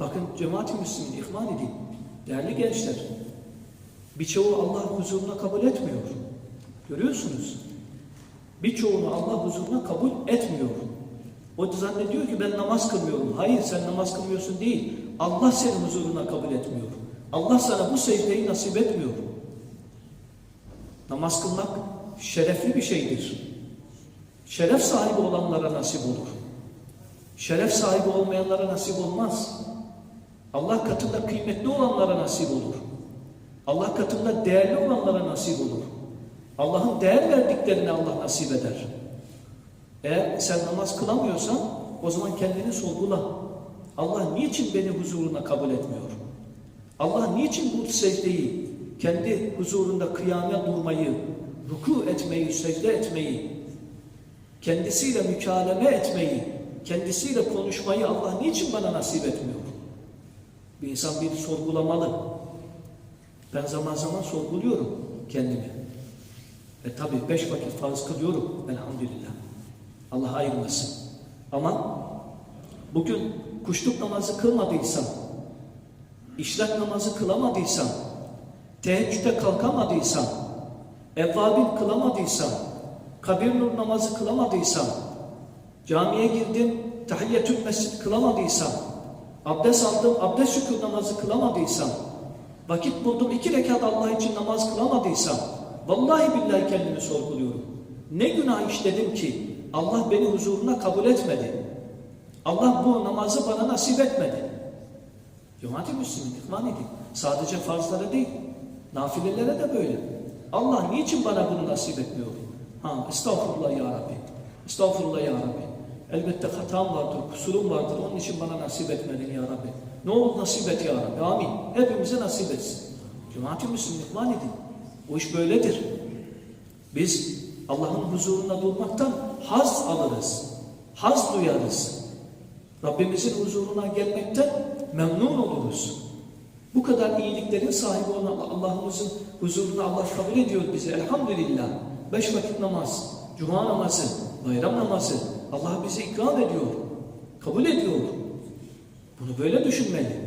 Bakın cemaat-i müslümin ihman edin. Değerli gençler. Birçoğu Allah huzuruna kabul etmiyor. Görüyorsunuz. Birçoğunu Allah huzuruna kabul etmiyor. O da zannediyor ki ben namaz kılmıyorum. Hayır sen namaz kılmıyorsun değil. Allah seni huzuruna kabul etmiyor. Allah sana bu secdeyi nasip etmiyor. Namaz kılmak şerefli bir şeydir. Şeref sahibi olanlara nasip olur. Şeref sahibi olmayanlara nasip olmaz. Allah katında kıymetli olanlara nasip olur. Allah katında değerli olanlara nasip olur. Allah'ın değer verdiklerine Allah nasip eder. Eğer sen namaz kılamıyorsan o zaman kendini sorgula. Allah niçin beni huzuruna kabul etmiyor? Allah niçin bu secdeyi, kendi huzurunda kıyame durmayı, ruku etmeyi, secde etmeyi, kendisiyle mükaleme etmeyi, kendisiyle konuşmayı Allah niçin bana nasip etmiyor? İnsan bir sorgulamalı. Ben zaman zaman sorguluyorum kendimi. Ve tabi beş vakit farz kılıyorum elhamdülillah. Allah ayırmasın. Ama bugün kuşluk namazı kılmadıysam, işrak namazı kılamadıysam, teheccüde kalkamadıysam, evvabin kılamadıysam, kabir nur namazı kılamadıysam, camiye girdim, tahiyyetül mescid kılamadıysam, abdest aldım, abdest şükür namazı kılamadıysam, vakit buldum iki rekat Allah için namaz kılamadıysam, vallahi billahi kendimi sorguluyorum. Ne günah işledim ki Allah beni huzuruna kabul etmedi. Allah bu namazı bana nasip etmedi. Cemaat-i Müslümin ihvan edin. Sadece farzlara değil, nafilelere de böyle. Allah niçin bana bunu nasip etmiyor? Ha, estağfurullah ya Rabbi. Estağfurullah ya Rabbi. Elbette hatam vardır, kusurum vardır. Onun için bana nasip etmedin ya Rabbi. Ne olur nasip et ya Rabbi. Amin. Hepimize nasip etsin. Cemaat-i Müslümin ihvan edin. O iş böyledir. Biz Allah'ın huzurunda durmaktan haz alırız. Haz duyarız. Rabbimizin huzuruna gelmekten memnun oluruz. Bu kadar iyiliklerin sahibi olan Allah'ımızın huzuruna Allah kabul ediyor bizi. Elhamdülillah. Beş vakit namaz, cuma namazı, bayram namazı Allah bizi ikram ediyor. Kabul ediyor. Bunu böyle düşünmeli.